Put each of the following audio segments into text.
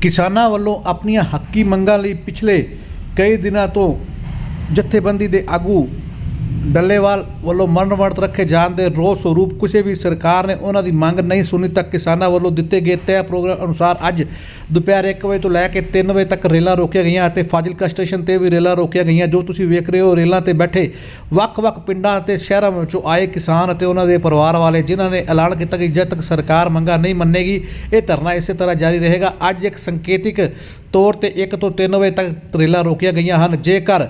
ਕਿਸਾਨਾਂ ਵੱਲੋਂ ਆਪਣੀਆਂ ਹੱਕੀ ਮੰਗਾਂ ਲਈ ਪਿਛਲੇ ਕਈ ਦਿਨਾਂ ਤੋਂ ਜਥੇਬੰਦੀ ਦੇ ਆਗੂ ਡੱਲੇਵਾਲ ਵੱਲੋਂ ਮਰਨ ਵਰਤ ਰੱਖੇ ਜਾਣ ਦੇ ਰੋਸ ਸਰੂਪ ਕਿਸੇ ਵੀ ਸਰਕਾਰ ਨੇ ਉਹਨਾਂ ਦੀ ਮੰਗ ਨਹੀਂ ਸੁਣੀ ਤੱਕ ਕਿਸਾਨਾਂ ਵੱਲੋਂ ਦਿੱਤੇ ਗਏ ਤੈਅ ਪ੍ਰੋਗਰਾਮ ਅਨੁਸਾਰ ਅੱਜ ਦੁਪਹਿਰ 1 ਵਜੇ ਤੋਂ ਲੈ ਕੇ 3 ਵਜੇ ਤੱਕ ਰੇਲਾਂ ਰੋਕੀਆਂ ਗਈਆਂ ਅਤੇ ਫਾਜ਼ਿਲਕਾ ਸਟੇਸ਼ਨ ਤੇ ਵੀ ਰੇਲਾਂ ਰੋਕੀਆਂ ਗਈਆਂ। ਜੋ ਤੁਸੀਂ ਵੇਖ ਰਹੇ ਹੋ, ਰੇਲਾਂ ਤੇ ਬੈਠੇ ਵੱਖ-ਵੱਖ ਪਿੰਡਾਂ ਅਤੇ ਸ਼ਹਿਰਾਂ ਵਿੱਚੋਂ ਆਏ ਕਿਸਾਨ ਅਤੇ ਉਹਨਾਂ ਦੇ ਪਰਿਵਾਰ ਵਾਲੇ, ਜਿਨ੍ਹਾਂ ਨੇ ਐਲਾਨ ਕੀਤਾ ਕਿ ਜਦ ਤੱਕ ਸਰਕਾਰ ਮੰਗਾਂ ਨਹੀਂ ਮੰਨੇਗੀ, ਇਹ ਧਰਨਾ ਇਸੇ ਤਰ੍ਹਾਂ ਜਾਰੀ ਰਹੇਗਾ। ਅੱਜ ਇੱਕ ਸੰਕੇਤਿਕ ਤੌਰ ਤੇ 1 ਤੋਂ 3 ਵਜੇ ਤੱਕ ਰੇਲਾਂ ਰੋਕੀਆਂ ਗਈਆਂ ਹਨ। ਜੇਕਰ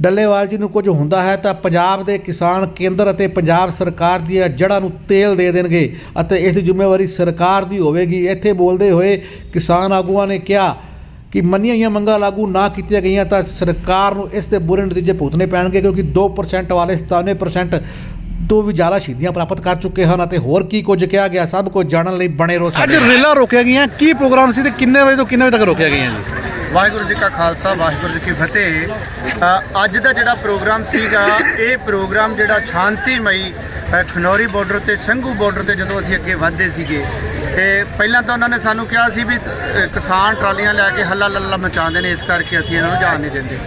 ਡੱਲੇਵਾਲ ਜੀ ਨੂੰ ਕੁਝ ਹੁੰਦਾ ਹੈ ਤਾਂ ਪੰਜਾਬ ਦੇ ਕਿਸਾਨ ਕੇਂਦਰ ਅਤੇ ਪੰਜਾਬ ਸਰਕਾਰ ਦੀਆਂ ਜੜ੍ਹਾਂ ਨੂੰ ਤੇਲ ਦੇ ਦੇਣਗੇ ਅਤੇ ਇਸ ਦੀ ਜ਼ਿੰਮੇਵਾਰੀ ਸਰਕਾਰ ਦੀ ਹੋਵੇਗੀ ਇੱਥੇ ਬੋਲਦੇ ਹੋਏ ਕਿਸਾਨ ਆਗੂਆਂ ਨੇ ਕਿਹਾ ਕਿ ਮੰਨੀਆਂ ਹੋਈਆਂ ਮੰਗਾਂ ਲਾਗੂ ਨਾ ਕੀਤੀਆਂ ਗਈਆਂ ਤਾਂ ਸਰਕਾਰ ਨੂੰ ਇਸ ਦੇ ਬੁਰੇ ਨਤੀਜੇ ਭੁਗਤਣੇ ਪੈਣਗੇ ਕਿਉਂਕਿ 2% ਵਾਲੇ 97% ਤੋਂ ਵੀ ਜ਼ਿਆਦਾ ਸ਼ਹੀਦੀਆਂ ਪ੍ਰਾਪਤ ਕਰ ਚੁੱਕੇ ਹਨ ਅਤੇ ਹੋਰ ਕੀ ਕੁਝ ਕਿਹਾ ਗਿਆ, ਸਭ ਕੁਝ ਜਾਣਨ ਲਈ ਬਣੇ ਰਹੋ ਅੱਜ ਸਾਡੇ ਨਾਲ। ਰੇਲਾਂ ਰੋਕੀਆਂ ਗਈਆਂ ਕੀ ਪ੍ਰੋਗਰਾਮ ਸੀ ਤੇ ਕਿੰਨੇ ਵਜੇ ਤੋਂ ਕਿੰਨੇ ਵਜੇ ਤੱਕ ਰੋਕਿਆ ਗਈਆਂ ਜੀ ਵਾਹਿਗੁਰੂ ਜੀ ਕਾ ਖਾਲਸਾ ਵਾਹਿਗੁਰੂ ਜੀ ਕੀ ਫਤਿਹ। ਅੱਜ ਦਾ ਜਿਹੜਾ ਪ੍ਰੋਗਰਾਮ ਸੀਗਾ ਇਹ ਪ੍ਰੋਗਰਾਮ ਜਿਹੜਾ ਸ਼ਾਂਤੀਮਈ ਅ, ਖਨੌਰੀ ਬਾਰਡਰ ਤੇ ਸੰਘੂ ਬਾਰਡਰ ਤੇ ਜਦੋਂ ਅਸੀਂ ਅੱਗੇ ਵਧਦੇ ਸੀਗੇ ਤੇ ਪਹਿਲਾਂ ਤਾਂ ਉਹਨਾਂ ਨੇ ਸਾਨੂੰ ਕਿਹਾ ਸੀ ਵੀ ਕਿਸਾਨ ਟਰਾਲੀਆਂ ਲੈ ਕੇ ਹੱਲਾ ਲੱਲਾ ਮਚਾਉਂਦੇ ਨੇ ਇਸ ਕਰਕੇ ਅਸੀਂ ਇਹਨਾਂ ਨੂੰ ਜਾਣ ਨਹੀਂ ਦਿੰਦੇ।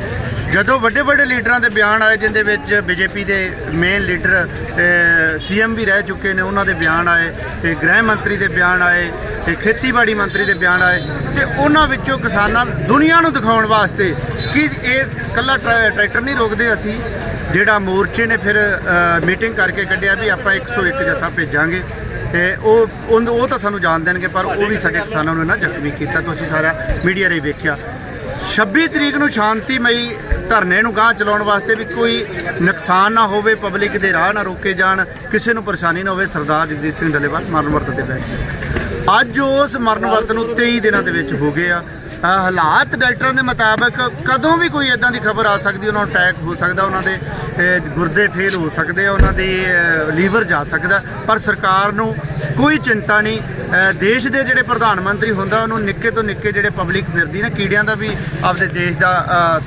ਜਦੋਂ ਵੱਡੇ ਵੱਡੇ ਲੀਡਰਾਂ ਦੇ ਬਿਆਨ ਆਏ, ਜਿੰਦੇ ਵਿੱਚ ਬੀਜੇਪੀ ਦੇ ਮੇਨ ਲੀਡਰ ਸੀਐਮ ਵੀ ਰਹਿ ਚੁੱਕੇ ਨੇ, ਉਹਨਾਂ ਦੇ ਬਿਆਨ ਆਏ, ਤੇ ਗ੍ਰਹਿ ਮੰਤਰੀ ਦੇ ਬਿਆਨ ਆਏ, ਤੇ ਖੇਤੀਬਾੜੀ ਮੰਤਰੀ ਦੇ ਬਿਆਨ ਆਏ, ਤੇ ਉਹਨਾਂ ਵਿੱਚੋਂ ਕਿਸਾਨਾਂ ਦੁਨੀਆ ਨੂੰ ਦਿਖਾਉਣ ਵਾਸਤੇ ਕਿ ਇਹ ਕੱਲਾ ਟਰੈ- ਟਰੈਕਟਰ ਨਹੀਂ ਰੋਕਦੇ ਅਸੀਂ, ਜਿਹੜਾ ਮੋਰਚੇ ਨੇ ਫਿਰ ਮੀਟਿੰਗ ਕਰਕੇ ਕੱਢਿਆ ਵੀ ਆਪਾਂ 101 ਜੱਥਾ ਭੇਜਾਂਗੇ। ਤੇ ਉਹ ਉਹ ਉਹ ਤਾਂ ਸਾਨੂੰ ਜਾਣ ਦੇਣਗੇ, ਪਰ ਉਹ ਵੀ ਸਾਡੇ ਕਿਸਾਨਾਂ ਨੂੰ ਨਾ ਜ਼ਖਮੀ ਕੀਤਾ, ਤੁਸੀਂ ਸਾਰਾ ਮੀਡੀਆ ਰੇ ਵੇਖਿਆ। 26 ਤਰੀਕ ਨੂੰ ਸ਼ਾਂਤੀਮਈ ਧਰਨੇ ਨੂੰ ਗਾਂਹ ਚਲਾਉਣ ਵਾਸਤੇ ਵੀ ਕੋਈ ਨੁਕਸਾਨ ਨਾ ਹੋਵੇ, ਪਬਲਿਕ ਦੇ ਰਾਹ ਨਾ ਰੋਕੇ ਜਾਣ, ਕਿਸੇ ਨੂੰ ਪਰੇਸ਼ਾਨੀ ਨਾ ਹੋਵੇ, ਸਰਦਾਰ ਜਗਜੀਤ ਸਿੰਘ ਡੱਲੇਵਾਲ ਮਰਨ ਵਰਤ ਤੇ ਬੈਠ ਗਏ। ਅੱਜ ਉਸ ਮਰਨ ਵਰਤ ਨੂੰ 23 ਦਿਨਾਂ ਦੇ ਵਿੱਚ ਹੋ ਗਏ ਆ। ਹਾਲਾਤ ਡਾਕਟਰਾਂ ਦੇ ਮੁਤਾਬਕ ਕਦੋਂ ਵੀ ਕੋਈ ਇਦਾਂ ਦੀ ਖਬਰ ਆ ਸਕਦੀ, ਉਹਨਾਂ ਨੂੰ ਅਟੈਕ ਹੋ ਸਕਦਾ, ਉਹਨਾਂ ਦੇ ਗੁਰਦੇ ਫੇਲ ਹੋ ਸਕਦੇ ਆ, ਉਹਨਾਂ ਦੇ ਲੀਵਰ ਜਾ ਸਕਦਾ। ਪਰ ਸਰਕਾਰ ਨੂੰ ਕੋਈ ਚਿੰਤਾ ਨਹੀਂ। ਦੇਸ਼ ਦੇ ਜਿਹੜੇ ਪ੍ਰਧਾਨ ਮੰਤਰੀ ਹੁੰਦਾ, ਉਹਨੂੰ ਨਿੱਕੇ ਤੋਂ ਨਿੱਕੇ ਜਿਹੜੇ ਪਬਲਿਕ ਫਿਰਦੀ ਨਾ, ਕੀੜਿਆਂ ਦਾ ਵੀ ਆਪਦੇ ਦੇਸ਼ ਦਾ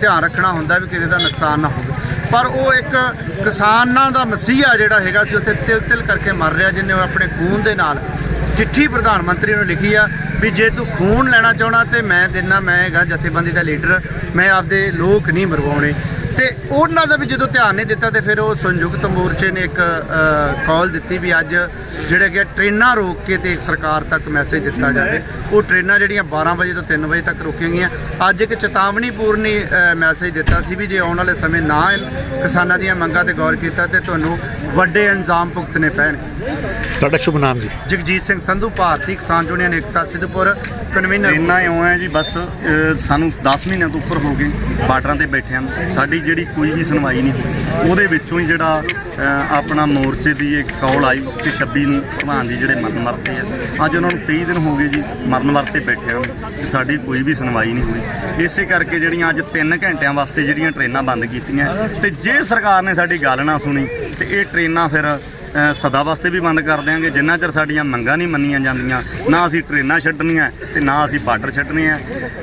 ਧਿਆਨ ਰੱਖਣਾ ਹੁੰਦਾ ਵੀ ਕਿਸੇ ਦਾ ਨੁਕਸਾਨ ਨਾ ਹੋਵੇ। ਪਰ ਉਹ ਇੱਕ ਕਿਸਾਨਾਂ ਦਾ ਮਸੀਹਾ ਜਿਹੜਾ ਹੈਗਾ ਸੀ, ਉੱਥੇ ਤਿਲ ਤਿਲ ਕਰਕੇ ਮਰ ਰਿਹਾ, ਜਿੰਨੇ ਉਹ ਆਪਣੇ ਖੂਨ ਦੇ ਨਾਲ। ਚਿੱਠੀ ਪ੍ਰਧਾਨ ਮੰਤਰੀ ਨੂੰ ਲਿਖੀ ਆ ਵੀ ਜੇ ਤੂੰ ਖੂਨ ਲੈਣਾ ਚਾਹਣਾ ਤੇ ਮੈਂ ਦਿਨਾ ਮੈਂ ਹੈਗਾ ਜਥੇਬੰਦੀ ਦਾ ਲੀਡਰ, ਮੈਂ ਆਪਦੇ ਲੋਕ ਨਹੀਂ ਮਰਵਾਉਣੇ। ਤੇ ਉਹਨਾਂ ਦਾ ਵੀ ਜਦੋਂ ਧਿਆਨ ਨਹੀਂ ਦਿੱਤਾ ਤੇ ਫਿਰ ਉਹ ਸੰਯੁਕਤ ਮੋਰਚੇ ਨੇ ਇੱਕ ਕਾਲ ਦਿੱਤੀ ਵੀ ਅੱਜ ਜਿਹੜੇ ਕਿ ਟ੍ਰੇਨਾਂ ਰੋਕ ਕੇ ਤੇ ਸਰਕਾਰ ਤੱਕ ਮੈਸੇਜ ਦਿੱਤਾ ਜਾਵੇ। ਉਹ ਟ੍ਰੇਨਾਂ ਜਿਹੜੀਆਂ 12 ਵਜੇ ਤੋਂ 3 ਵਜੇ ਤੱਕ ਰੁਕੀਆਂ ਗਈਆਂ। ਅੱਜ ਇੱਕ ਚੇਤਾਵਨੀ ਪੂਰਨੀ ਮੈਸੇਜ ਦਿੱਤਾ ਸੀ ਵੀ ਜੇ ਆਉਣ ਵਾਲੇ ਸਮੇਂ ਨਾ ਕਿਸਾਨਾਂ ਦੀਆਂ ਮੰਗਾਂ ਤੇ ਗੌਰ ਕੀਤਾ ਤੇ ਤੁਹਾਨੂੰ ਵੱਡੇ ਇੰਜ਼ਾਮ ਭੁਗਤਣੇ ਪੈਣਗੇ। ਤੁਹਾਡਾ ਸ਼ੁਭ ਨਾਮ ਜੀ। ਜਗਜੀਤ ਸਿੰਘ ਸੰਧੂ ਭਾਰਤੀ ਕਿਸਾਨ ਯੂਨੀਅਨ ਏਕਤਾ ਸਿੱਧੂਪੁਰ ਕਨਵੀਨਰ। ਇੰਨਾ ਇਉਂ ਹੈ ਜੀ ਬਸ ਸਾਨੂੰ 10 ਮਹੀਨਿਆਂ ਤੋਂ ਉੱਪਰ ਹੋ ਗਏ ਬਾਰਡਰਾਂ ਤੇ ਬੈਠਿਆਂ ਨੂੰ ਸਾਡੀ ਜਿਹੜੀ ਕੋਈ ਵੀ ਸੁਣਵਾਈ ਨਹੀਂ ਉਹਦੇ ਵਿੱਚੋਂ ਹੀ ਜਿਹੜਾ ਆਪਣਾ ਮੋਰਚੇ ਦੀ ਇੱਕ ਕਾਲ ਆਈ ਕਿ 26 ਨੂੰ ਪ੍ਰਧਾਨ ਜੀ ਜਿਹੜੇ ਮਰਨ ਵਰਤੇ ਆ। ਅੱਜ ਉਹਨਾਂ ਨੂੰ 23 ਦਿਨ ਹੋ ਗਏ ਜੀ ਮਰਨ ਵਰਤੇ ਬੈਠਿਆਂ ਨੂੰ ਤੇ ਸਾਡੀ ਕੋਈ ਵੀ ਸੁਣਵਾਈ ਨਹੀਂ ਹੋਈ। ਇਸੇ ਕਰਕੇ ਜਿਹੜੀਆਂ ਅੱਜ 3 ਘੰਟਿਆਂ ਵਾਸਤੇ ਜਿਹੜੀਆਂ ਟ੍ਰੇਨਾਂ ਬੰਦ ਕੀਤੀਆਂ ਤੇ ਜੇ ਸਰਕਾਰ ਨੇ ਸਾਡੀ ਗੱਲ ਨਾ ਸੁਣੀ ਤੇ ਇਹ ਟ੍ਰੇਨਾਂ ਫਿਰ ਸਦਾ ਵਾਸਤੇ ਵੀ ਬੰਦ ਕਰ ਦਿਆਂਗੇ। ਜਿੰਨਾ ਚਿਰ ਸਾਡੀਆਂ ਮੰਗਾਂ ਨਹੀਂ ਮੰਨੀਆਂ ਜਾਂਦੀਆਂ, ਨਾ ਅਸੀਂ ਟ੍ਰੇਨਾਂ ਛੱਡਣੀਆਂ ਤੇ ਨਾ ਅਸੀਂ ਬਾਰਡਰ ਛੱਡਣੇ ਆ।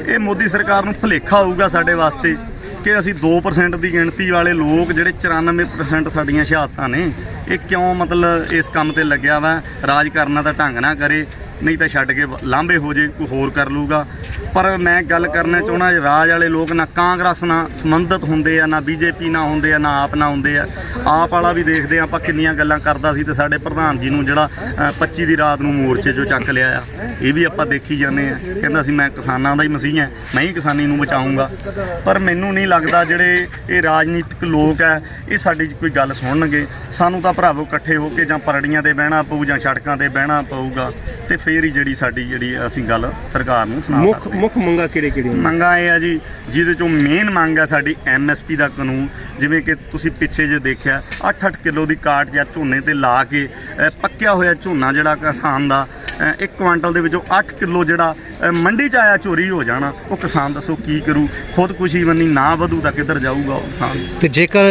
ਇਹ ਮੋਦੀ ਸਰਕਾਰ ਨੂੰ ਭੁਲੇਖਾ ਹੋਊਗਾ ਸਾਡੇ ਵਾਸਤੇ ਕਿ ਅਸੀਂ 2% ਦੀ ਗਿਣਤੀ ਵਾਲੇ ਲੋਕ ਜਿਹੜੇ 94% ਸਾਡੀਆਂ ਸ਼ਹਾਦਤਾਂ ਨੇ ਇਹ ਕਿਉਂ ਮਤਲਬ ਇਸ ਕੰਮ ਤੇ ਲੱਗਿਆ ਵਾ? ਰਾਜ ਕਰਨਾ ਤਾਂ ਢੰਗ ਨਾ ਕਰੇ ਨਹੀਂ ਤਾਂ ਛੱਡ ਕੇ ਲਾਂਭੇ ਹੋ ਜੇ ਕੋਈ ਹੋਰ ਕਰ ਲੂਗਾ ਪਰ ਮੈਂ ਗੱਲ ਕਰਨਾ ਚਾਹਣਾ ਰਾਜ ਵਾਲੇ ਲੋਕ ਨਾ ਕਾਂਗਰਸ ਨਾਲ ਸੰਬੰਧਿਤ ਹੁੰਦੇ ਆ ਨਾ ਬੀਜੇਪੀ ਨਾਲ ਹੁੰਦੇ ਆ ਨਾ ਆਪ ਨਾਲ ਹੁੰਦੇ ਆ ਆਪ ਵਾਲਾ ਵੀ ਦੇਖਦੇ ਆ ਆਪਾਂ ਕਿੰਨੀਆਂ ਗੱਲਾਂ ਕਰਦਾ ਸੀ ਤੇ ਸਾਡੇ ਪ੍ਰਧਾਨ ਜੀ ਨੂੰ ਜਿਹੜਾ ਅ, 25 ਦੀ ਰਾਤ ਨੂੰ ਮੋਰਚੇ 'ਚੋਂ ਚੱਕ ਲਿਆ ਆ। ਇਹ ਵੀ ਆਪਾਂ ਦੇਖੀ ਜਾਂਦੇ ਆ। ਕਹਿੰਦਾ ਸੀ ਮੈਂ ਕਿਸਾਨਾਂ ਦਾ ਹੀ ਮਸੀਹ ਹਾਂ ਮੈਂ ਹੀ ਕਿਸਾਨੀ ਨੂੰ ਬਚਾਉਂਗਾ। ਪਰ ਮੈਨੂੰ ਨਹੀਂ ਲੱਗਦਾ ਜਿਹੜੇ ਇਹ ਰਾਜਨੀਤਿਕ ਲੋਕ ਆ ਇਹ ਸਾਡੀ ਕੋਈ ਗੱਲ ਸੁਣਨਗੇ। ਸਾਨੂੰ ਤਾਂ ਭਰਾਵੋ ਇਕੱਠੇ ਹੋ ਕੇ ਜਾਂ ਪਰੜੀਆਂ ਤੇ ਬਹਿਣਾ ਪਊ ਜਾਂ ਸੜਕਾਂ ਤੇ ਬਹਿਣਾ ਪਊਗਾ ਤੇ ਫੇਰ ਹੀ ਜਿਹੜੀ ਸਾਡੀ ਜਿਹੜੀ ਅਸੀਂ ਗੱਲ ਸਰਕਾਰ ਨੂੰ ਸੁਣਾ ਮੁੱਖ ਮੁੱਖ ਮੰਗਾ ਕਿਹੜੇ ਕਿਹੜੇ ਮੰਗਾਂ ਇਹ ਆ ਜੀ ਜਿਹਦੇ ਚੋਂ ਮੇਨ ਮੰਗ ਆ ਸਾਡੀ ਐਮਐਸਪੀ ਦਾ ਕਾਨੂੰਨ। ਜਿਵੇਂ ਕਿ ਤੁਸੀਂ ਪਿੱਛੇ ਜੇ ਦੇਖਿਆ 8-8 ਕਿਲੋ ਦੀ ਕਾਟ ਜਾਂ ਝੋਨੇ ਤੇ ਲਾ ਕੇ ਪੱਕਿਆ ਹੋਇਆ ਝੋਨਾ ਜਿਹੜਾ ਕਿਸਾਨ ਦਾ ਇੱਕ ਕੁਆਂਟਲ ਦੇ ਵਿੱਚੋਂ 8 ਕਿਲੋ ਜਿਹੜਾ ਮੰਡੀ 'ਚ ਆਇਆ ਚੋਰੀ ਹੋ ਜਾਣਾ। ਉਹ ਕਿਸਾਨ ਦੱਸੋ ਕੀ ਕਰੂ? ਖੁਦਕੁਸ਼ੀ ਬੰਨੀ ਨਾ ਵਧੂ ਤਾਂ ਕਿੱਧਰ ਜਾਊਗਾ ਉਹ ਕਿਸਾਨ? ਤੇ ਜੇਕਰ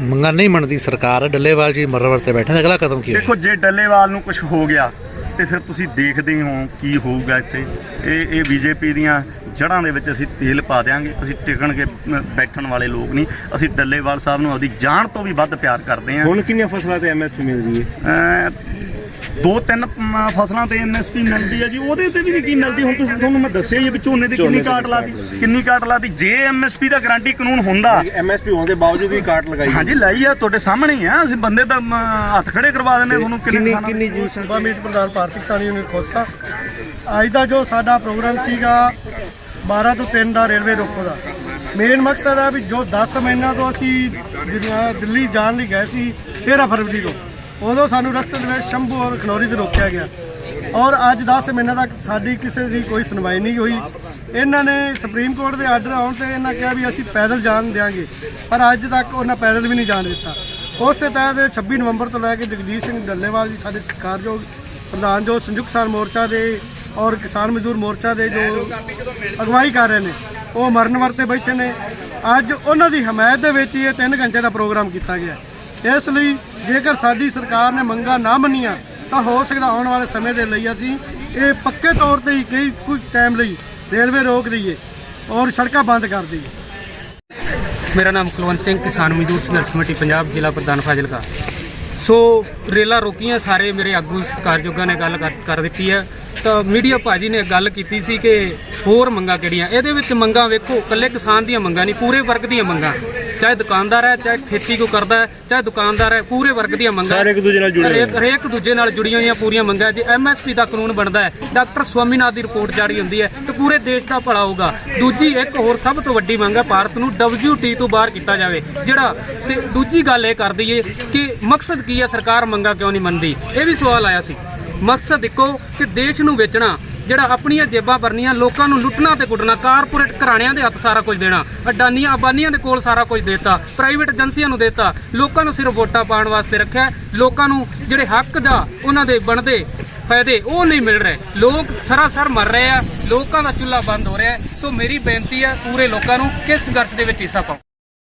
ਮੰਗਾਂ ਨਹੀਂ ਮੰਨਦੀ ਸਰਕਾਰ ਡੱਲੇਵਾਲ ਜੀ ਮਰਨ ਵਰਤ ਤੇ ਬੈਠੇ ਨੇ ਅਗਲਾ ਕਦਮ ਕੀ ਦੇਖੋ ਜੇ ਡੱਲੇਵਾਲ ਨੂੰ ਕੁਝ ਹੋ ਗਿਆ ਤੇ ਫਿਰ ਤੁਸੀਂ ਦੇਖਦੇ ਹੀ ਹੋ ਕੀ ਹੋਊਗਾ ਇੱਥੇ। ਇਹ ਇਹ ਬੀਜੇਪੀ ਦੀਆਂ ਜੜ੍ਹਾਂ ਦੇ ਵਿੱਚ ਅਸੀਂ ਤੇਲ ਪਾ ਦਿਆਂਗੇ। ਅਸੀਂ ਟਿਕਣ ਕੇ ਬੈਠਣ ਵਾਲੇ ਲੋਕ ਨਹੀਂ। ਅਸੀਂ ਡੱਲੇਵਾਲ ਸਾਹਿਬ ਨੂੰ ਆਪਦੀ ਜਾਨ ਤੋਂ ਵੀ ਵੱਧ ਪਿਆਰ ਕਰਦੇ ਹਾਂ। ਹੁਣ ਕਿੰਨੀਆਂ ਫਸਲਾਂ ਤੇ ਐਮਐਸਪੀ ਮਿਲ ਰਹੀ ਹੈ? ਦੋ ਤਿੰਨ ਫਸਲਾਂ ਤੇ ਐਮਐਸਪੀ ਮਿਲਦੀ ਹੈ ਜੀ ਉਹਦੇ ਤੇ ਵੀ ਨਹੀਂ ਕੀ ਮਿਲਦੀ। ਹੁਣ ਤੁਸੀਂ ਤੁਹਾਨੂੰ ਮੈਂ ਦੱਸਿਆ ਹੀ ਹੈ ਵੀ ਝੋਨੇ ਦੀ ਕਿੰਨੀ ਕਾਟ ਲਾਤੀ। ਕਿੰਨੀ ਕਾਟ ਲਾਤੀ ਜੇ ਐਮਐਸਪੀ ਦਾ ਗਾਰੰਟੀ ਕਾਨੂੰਨ ਹੁੰਦਾ। ਐਮਐਸਪੀ ਹੋਣ ਦੇ ਬਾਵਜੂਦ ਵੀ ਕਾਟ ਲਗਾਈ ਹਾਂਜੀ ਲਾਈ ਆ ਤੁਹਾਡੇ ਸਾਹਮਣੇ ਹੀ ਆ। ਅਸੀਂ ਬੰਦੇ ਮ, ਹੱਥ ਖੜੇ ਕਰਵਾ ਦਿੰਦੇ ਤੁਹਾਨੂੰ ਕਿੰਨੇ ਕਿਸਾਨਾਂ ਦੇ। ਜੀ ਸਭਾ ਮੀਤ ਪ੍ਰਧਾਨ ਭਾਰਤੀ ਕਿਸਾਨ ਯੂਨੀਅਨ ਖੋਸਾ ਅੱਜ ਦਾ ਜੋ ਸਾਡਾ ਪ੍ਰੋਗਰਾਮ ਸੀਗਾ 12 ਤੋਂ 3 ਦਾ ਰੇਲਵੇ ਰੋਕੋ ਦਾ। ਮੇਨ ਮਕਸਦ ਹੈ ਵੀ ਜੋ 10 ਮਹੀਨਿਆਂ ਤੋਂ ਅਸੀਂ ਦਿੱਲੀ ਜਾਣ ਲਈ ਗਏ ਸੀ 13 ਫਰਵਰੀ ਤੋਂ ਉਦੋਂ ਸਾਨੂੰ ਰਸਤੇ ਦੇ ਵਿੱਚ ਸ਼ੰਭੂ ਔਰ ਖਨੌਰੀ ਤੇ ਰੋਕਿਆ ਗਿਆ। ਔਰ ਅੱਜ 10 ਮਹੀਨਿਆਂ ਤੱਕ ਸਾਡੀ ਕਿਸੇ ਦੀ ਕੋਈ ਸੁਣਵਾਈ ਨਹੀਂ ਹੋਈ। ਇਹਨਾਂ ਨੇ ਸੁਪਰੀਮ ਕੋਰਟ ਦੇ ਆਰਡਰ ਆਉਣ ਤੇ ਇਹਨਾਂ ਕਿਹਾ ਵੀ ਅਸੀਂ ਪੈਦਲ ਜਾਣ ਦਿਆਂਗੇ। ਪਰ ਅੱਜ ਤੱਕ ਉਹਨਾਂ ਪੈਦਲ ਵੀ ਨਹੀਂ ਜਾਣ ਦਿੱਤਾ। ਉਸ ਦੇ ਤਹਿਤ 26 ਨਵੰਬਰ ਤੋਂ ਲੈ ਕੇ ਜਗਜੀਤ ਸਿੰਘ ਡੱਲੇਵਾਲ ਜੀ ਸਾਡੇ ਸਤਿਕਾਰਯੋਗ ਪ੍ਰਧਾਨ ਜੋ ਸੰਯੁਕਤ ਕਿਸਾਨ ਮੋਰਚਾ ਦੇ ਔਰ ਕਿਸਾਨ ਮਜ਼ਦੂਰ ਮੋਰਚਾ ਦੇ ਜੋ ਅਗਵਾਈ ਕਰ ਰਹੇ ਨੇ, ਉਹ ਮਰਨ ਵਰਤੇ ਬੈਠੇ ਨੇ। ਅੱਜ ਉਹਨਾਂ ਦੀ ਹਮਾਇਤ ਦੇ ਵਿੱਚ ਹੀ ਇਹ 3 ਘੰਟੇ ਦਾ ਪ੍ਰੋਗਰਾਮ ਕੀਤਾ ਗਿਆ। ਇਸ ਲਈ ਜੇਕਰ ਸਾਡੀ ਸਰਕਾਰ ਨੇ ਮੰਗਾਂ ਨਾ ਮੰਨੀਆਂ, ਤਾਂ ਹੋ ਸਕਦਾ ਆਉਣ ਵਾਲੇ ਸਮੇਂ ਦੇ ਲਈ ਅਸੀਂ ਇਹ ਪੱਕੇ ਤੌਰ ਤੇ ਹੀ ਕਈ ਕੁਝ ਟਾਈਮ ਲਈ ਰੇਲਵੇ ਰੋਕ ਦਈਏ ਔਰ ਸੜਕਾਂ ਬੰਦ ਕਰ ਦਈਏ। ਮੇਰਾ ਨਾਮ ਕੁਲਵੰਤ ਸਿੰਘ, ਕਿਸਾਨ ਮਜ਼ਦੂਰ ਸੰਘਰਸ਼ ਕਮੇਟੀ, ਪੰਜਾਬ ਜ਼ਿਲ੍ਹਾ ਪ੍ਰਧਾਨ ਫਾਜ਼ਿਲਕਾ। ਸੋ, ਰੇਲਾ ਰੋਕੀਆਂ, ਸਾਰੇ ਮੇਰੇ ਆਗੂ ਕਾਰਜੋਗਾਂ ਨੇ ਗੱਲ ਕਰ- ਕਰ ਦਿੱਤੀ ਹੈ। ਤਾਂ ਮੀਡੀਆ ਭਾਜੀ ਨੇ ਗੱਲ ਕੀਤੀ ਸੀ ਕਿ ਹੋਰ ਮੰਗਾਂ ਕਿਹੜੀਆਂ? ਇਹਦੇ ਵਿੱਚ ਮੰਗਾਂ ਵੇਖੋ, ਇਕੱਲੇ ਕਿਸਾਨ ਦੀਆਂ ਮੰਗਾਂ ਨਹੀਂ, ਪੂਰੇ ਵਰਗ ਦੀਆਂ ਮੰਗਾਂ। ਚਾਹੇ ਦੁਕਾਨਦਾਰ ਹੈ ਚਾਹੇ ਖੇਤੀ ਕੋ ਕਰਦਾ ਹੈ ਚਾਹੇ ਦੁਕਾਨਦਾਰ ਹੈ ਪੂਰੇ ਵਰਗ ਦੀਆਂ ਮੰਗਾਂ ਸਾਰੇ ਇੱਕ ਦੂਜੇ ਨਾਲ ਜੁੜੇ ਹੋਏ ਹਰੇਕ ਹਰੇਕ ਦੂਜੇ ਨਾਲ ਜੁੜੀਆਂ ਹੋਈਆਂ ਪੂਰੀਆਂ ਮੰਗਾਂ ਜੇ ਐਮਐਸਪੀ ਦਾ ਕਾਨੂੰਨ ਬਣਦਾ ਹੈ ਡਾਕਟਰ ਸਵਾਮੀਨਾਥਨ ਦੀ ਰਿਪੋਰਟ ਜਾਰੀ ਹੁੰਦੀ ਹੈ ਤੇ ਪੂਰੇ ਦੇਸ਼ ਦਾ ਭਲਾ ਹੋਊਗਾ। ਦੂਜੀ ਇੱਕ ਹੋਰ ਸਭ ਤੋਂ ਵੱਡੀ ਮੰਗ ਹੈ ਭਾਰਤ ਨੂੰ WTO ਤੋਂ ਬਾਹਰ ਕੀਤਾ ਜਾਵੇ ਜਿਹੜਾ ਤੇ ਦੂਜੀ ਗੱਲ ਇਹ ਕਰ ਦਈਏ ਕਿ ਮਕਸਦ ਕੀ ਹੈ ਸਰਕਾਰ ਮੰਗਾਂ ਕਿਉਂ ਨਹੀਂ ਮੰਨਦੀ? ਇਹ ਵੀ ਸਵਾਲ ਆਇਆ ਸੀ। ਮਕਸਦ ਇੱਕੋ ਕਿ ਦੇਸ਼ ਨੂੰ ਵੇਚਣਾ ਜਿਹੜਾ ਆਪਣੀਆਂ ਜੇਬਾਂ ਭਰਨੀਆਂ, ਲੋਕਾਂ ਨੂੰ ਲੁੱਟਣਾ ਤੇ ਕੁੱਟਣਾ, ਕਾਰਪੋਰੇਟ ਘਰਾਣਿਆਂ ਦੇ ਹੱਥ ਸਾਰਾ ਕੁਝ ਦੇਣਾ, ਅਡਾਨੀਆਂ ਅਬਾਨੀਆਂ ਦੇ ਕੋਲ ਸਾਰਾ ਕੁਝ ਦੇਤਾ, ਪ੍ਰਾਈਵੇਟ ਏਜੰਸੀਆਂ ਨੂੰ ਦੇਤਾ, ਲੋਕਾਂ ਨੂੰ ਸਿਰਫ ਵੋਟਾਂ ਪਾਉਣ ਵਾਸਤੇ ਰੱਖਿਆ, ਲੋਕਾਂ ਨੂੰ ਜਿਹੜੇ ਹੱਕ ਦਾ ਉਹਨਾਂ ਦੇ ਬਣਦੇ ਫਾਇਦੇ ਉਹ ਨਹੀਂ ਮਿਲ ਰਹੇ। ਲੋਕ ਸਰਾਸਰ ਮਰ ਰਹੇ ਆ, ਲੋਕਾਂ ਦਾ ਚੁੱਲ੍ਹਾ ਬੰਦ ਹੋ ਰਿਹਾ ਸੋ ਮੇਰੀ ਬੇਨਤੀ ਹੈ ਪੂਰੇ ਲੋਕਾਂ ਨੂੰ ਕਿ ਸੰਘਰਸ਼ ਦੇ ਵਿੱਚ ਹਿੱਸਾ ਪਾਓ।